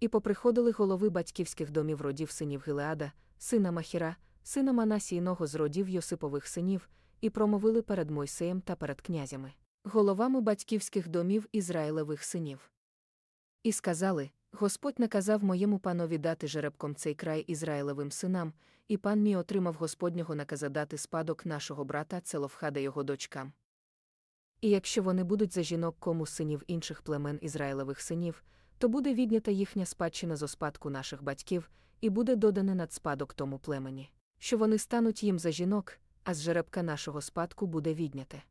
І поприходили голови батьківських домів родів синів Гилеада, сина Махіра, сина Манасійного з родів Йосипових синів, і промовили перед Мойсеєм та перед князями, головами батьківських домів Ізраїлевих синів. І сказали: Господь наказав моєму панові дати жеребком цей край Ізраїлевим синам, і пан мій отримав Господнього наказа дати спадок нашого брата Целовхада його дочкам. І якщо вони будуть за жінок кому синів інших племен Ізраїлевих синів, то буде віднята їхня спадщина зо спадку наших батьків, і буде додане над спадок тому племені, що вони стануть їм за жінок, а з жеребка нашого спадку буде відняте.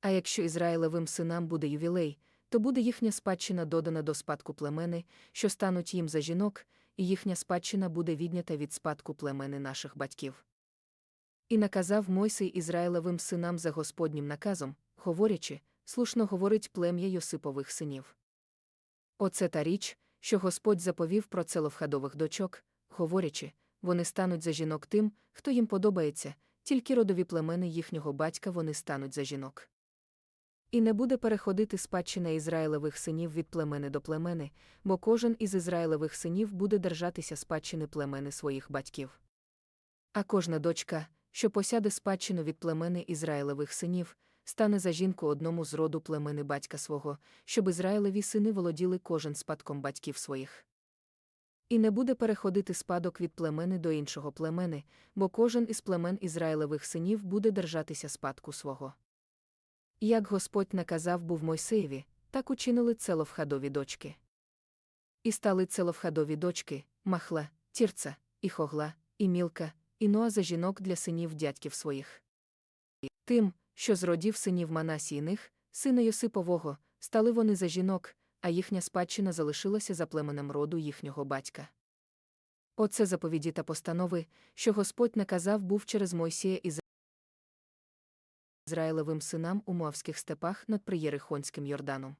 А якщо Ізраїлевим синам буде ювілей, то буде їхня спадщина додана до спадку племени, що стануть їм за жінок, і їхня спадщина буде віднята від спадку племени наших батьків. І наказав Мойсей Ізраїлевим синам за Господнім наказом, говорячи, слушно говорить плем'я Йосипових синів. Оце та річ, що Господь заповів про целовхадових дочок, говорячи, вони стануть за жінок тим, хто їм подобається, тільки родові племени їхнього батька вони стануть за жінок. І не буде переходити спадщина Ізраїлевих синів від племени до племени, бо кожен із Ізраїлевих синів буде держатися спадщини племени своїх батьків. А кожна дочка, що посяде спадщину від племени Ізраїлевих синів, стане за жінку одному з роду племени батька свого, щоб Ізраїлеві сини володіли кожен спадком батьків своїх. І не буде переходити спадок від племени до іншого племени, бо кожен із племен Ізраїлевих синів буде держатися спадку свого. Як Господь наказав був Мойсеєві, так учинили целовхадові дочки. І стали целовхадові дочки, Махла, Тірца, і Хогла, і Мілка, і Ноа за жінок для синів дядьків своїх. Тим, що зродів синів Манасійних, сина Йосипового, стали вони за жінок, а їхня спадщина залишилася за племенем роду їхнього батька. Оце заповіді та постанови, що Господь наказав був через Мойсія із Ізраїлевим синам у Моавських степах над Приєрихонським Йорданом.